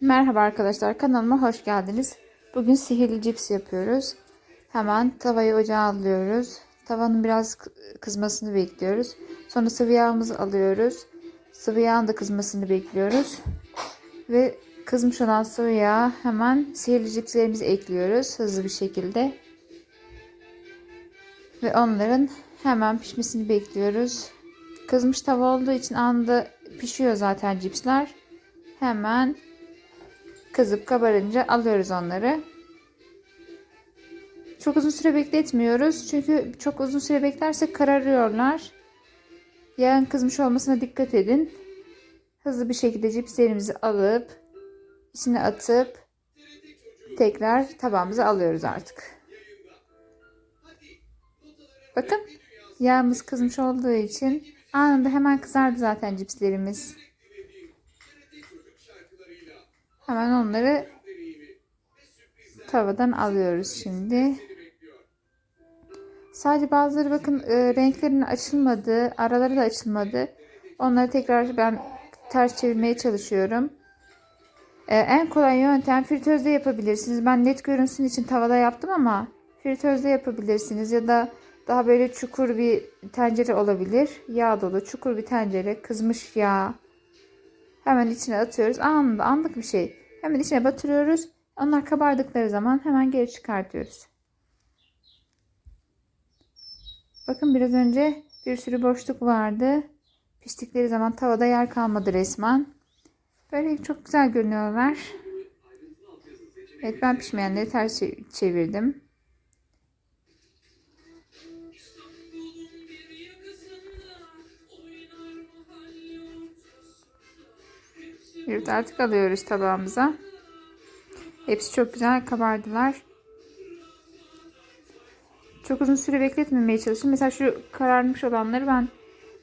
Merhaba arkadaşlar kanalıma hoş geldiniz. Bugün sihirli cips yapıyoruz. Hemen tavayı ocağa alıyoruz. Tavanın biraz kı- kızmasını bekliyoruz. Sonra sıvı yağımızı alıyoruz. Sıvı yağın da kızmasını bekliyoruz. Ve kızmış olan sıvı yağa hemen sihirli cipslerimizi ekliyoruz hızlı bir şekilde. Ve onların hemen pişmesini bekliyoruz. Kızmış tava olduğu için anında pişiyor zaten cipsler. Hemen kızıp kabarınca alıyoruz onları. Çok uzun süre bekletmiyoruz. Çünkü çok uzun süre beklersek kararıyorlar. Yağın kızmış olmasına dikkat edin. Hızlı bir şekilde cipslerimizi alıp içine atıp tekrar tabağımıza alıyoruz artık. Bakın yağımız kızmış olduğu için anında hemen kızardı zaten cipslerimiz. Hemen onları tavadan alıyoruz şimdi. Sadece bazıları bakın e, renklerinin açılmadı, araları da açılmadı. Onları tekrar ben ters çevirmeye çalışıyorum. E, en kolay yöntem fritözde yapabilirsiniz. Ben net görünsün için tavada yaptım ama fritözde yapabilirsiniz ya da daha böyle çukur bir tencere olabilir. Yağ dolu çukur bir tencere, kızmış yağ. Hemen içine atıyoruz. Anında anlık bir şey. Hemen içine batırıyoruz. Onlar kabardıkları zaman hemen geri çıkartıyoruz. Bakın biraz önce bir sürü boşluk vardı. Piştikleri zaman tavada yer kalmadı resmen. Böyle çok güzel görünüyorlar. Evet ben pişmeyenleri ters çe- çevirdim. Evet artık alıyoruz tabağımıza. Hepsi çok güzel kabardılar. Çok uzun süre bekletmemeye çalışın. Mesela şu kararmış olanları ben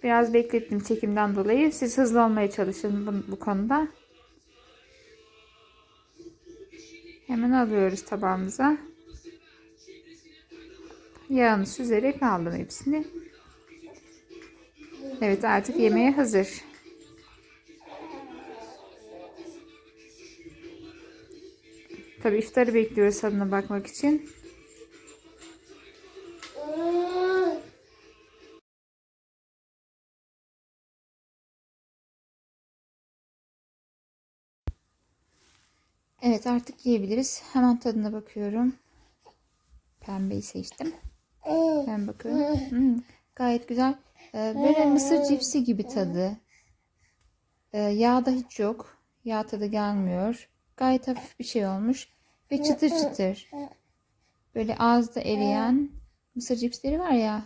biraz beklettim çekimden dolayı. Siz hızlı olmaya çalışın bu, bu konuda. Hemen alıyoruz tabağımıza. Yağını süzerek aldım hepsini. Evet artık yemeğe hazır. Tabii iftarı bekliyoruz tadına bakmak için. Evet artık yiyebiliriz. Hemen tadına bakıyorum. Pembeyi seçtim. Ben bakıyorum. Hmm, gayet güzel. Ee, böyle mısır cipsi gibi tadı. Ee, yağ da hiç yok. Yağ tadı gelmiyor. Gayet hafif bir şey olmuş. Ve çıtır çıtır. Böyle ağızda eriyen mısır cipsleri var ya.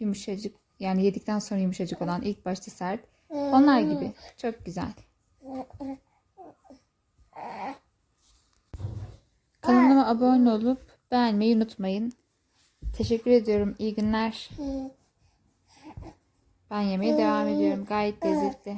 Yumuşacık. Yani yedikten sonra yumuşacık olan ilk başta sert. Onlar gibi. Çok güzel. Kanalıma abone olup beğenmeyi unutmayın. Teşekkür ediyorum. İyi günler. Ben yemeye devam ediyorum. Gayet lezzetli.